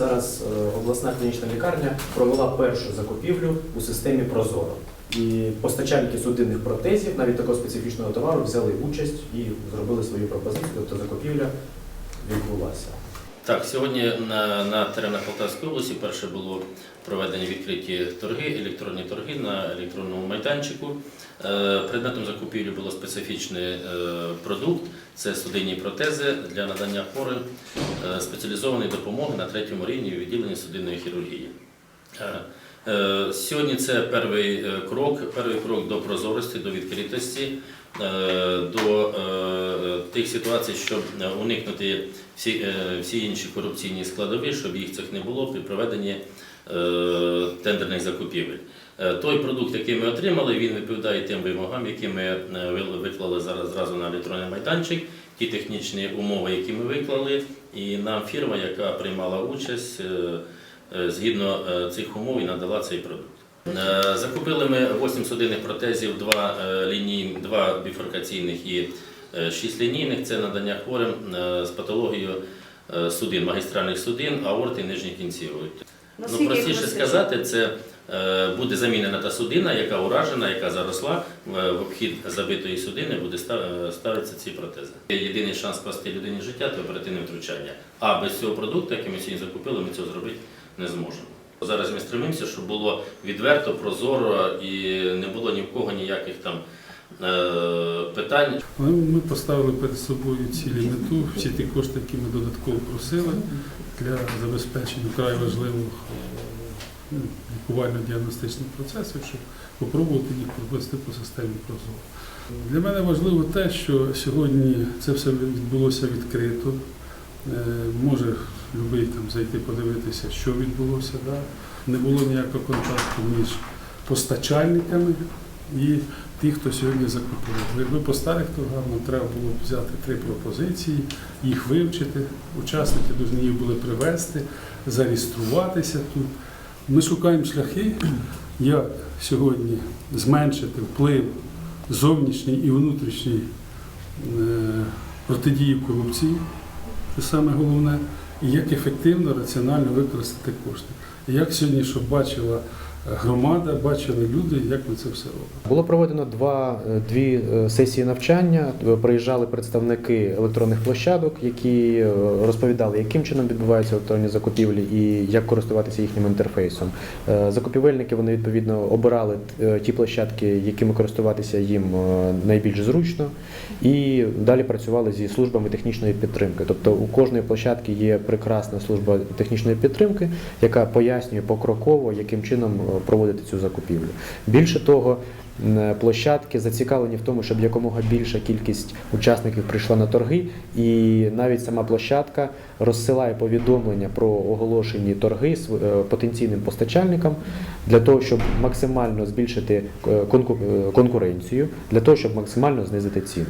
Зараз е, обласна клінічна лікарня провела першу закупівлю у системі Прозоро. І постачальники судинних протезів, навіть такого специфічного товару, взяли участь і зробили свою пропозицію, тобто закупівля відбулася. Так, сьогодні на, на теренах Полтавської області перше було проведені відкриті торги, електронні торги на електронному майданчику. Е, Предметом закупівлі було специфічний е, продукт це судинні протези для надання хворим е, спеціалізованої допомоги на третьому рівні відділенні судинної хірургії. Е, Сьогодні це перший е, крок, перший крок до прозорості, до відкритості, е, до тих ситуацій, щоб уникнути всі, всі інші корупційні складові, щоб їх цих не було при проведенні тендерних закупівель. Той продукт, який ми отримали, він відповідає тим вимогам, які ми виклали зараз зразу на електронний майданчик, ті технічні умови, які ми виклали, і нам фірма, яка приймала участь, згідно е, цих умов і надала цей продукт. Е, Закупили ми 8 судинних протезів, 2, ліній, 2 біфоркаційних і 6 лінійних. Це надання хворим е, з патологією е, судин, магістральних судин, аорти нижніх кінцівок. Ну, простіше сказати, це е, буде замінена та судина, яка уражена, яка заросла е, в обхід забитої судини, буде ста- е, ставитися ці протези. Єдиний шанс спасти людині життя це оперативне втручання. А без цього продукту, який ми сьогодні закупили, ми цього зробити не зможемо. Зараз ми стремимося, щоб було відверто, прозоро і не було ні в кого ніяких там е, питань. Але ми поставили перед собою цілі мету, всі ті кошти, які ми додатково просили для забезпечення вкрай важливих ну, лікувально-діагностичних процесів, щоб спробувати їх провести по системі Прозоро. Для мене важливо те, що сьогодні це все відбулося відкрито. Е, Може любий там зайти подивитися, що відбулося. Да? Не було ніякого контакту між постачальниками і ті, хто сьогодні закупив. Якби по старих торгах нам треба було взяти три пропозиції, їх вивчити. Учасники повинні їх були привезти, зареєструватися тут. Ми шукаємо шляхи, як сьогодні зменшити вплив зовнішній і внутрішній е, протидії корупції. Це саме головне. І як ефективно, раціонально використати кошти. Як сьогодні, що бачила громада, бачили люди, як ми це все робимо. Було проведено два, е, дві е, сесії навчання. Е, Приїжджали представники електронних площадок, які розповідали, яким чином відбуваються електронні закупівлі і як користуватися їхнім інтерфейсом. Закупівельники вони відповідно обирали ті площадки, якими користуватися їм найбільш зручно, і далі працювали зі службами технічної підтримки. Тобто у кожної площадки є прекрасна служба технічної підтримки, яка пояснює покроково, яким чином проводити цю закупівлю. Більше того, площадки зацікавлені в тому, щоб якомога більша кількість учасників прийшла на торги, і навіть сама площадка розсилає повідомлення про оголошені торги е, потенційним постачальникам для того, щоб максимально збільшити е, е, конкуренцію, для того, щоб максимально знизити ціну.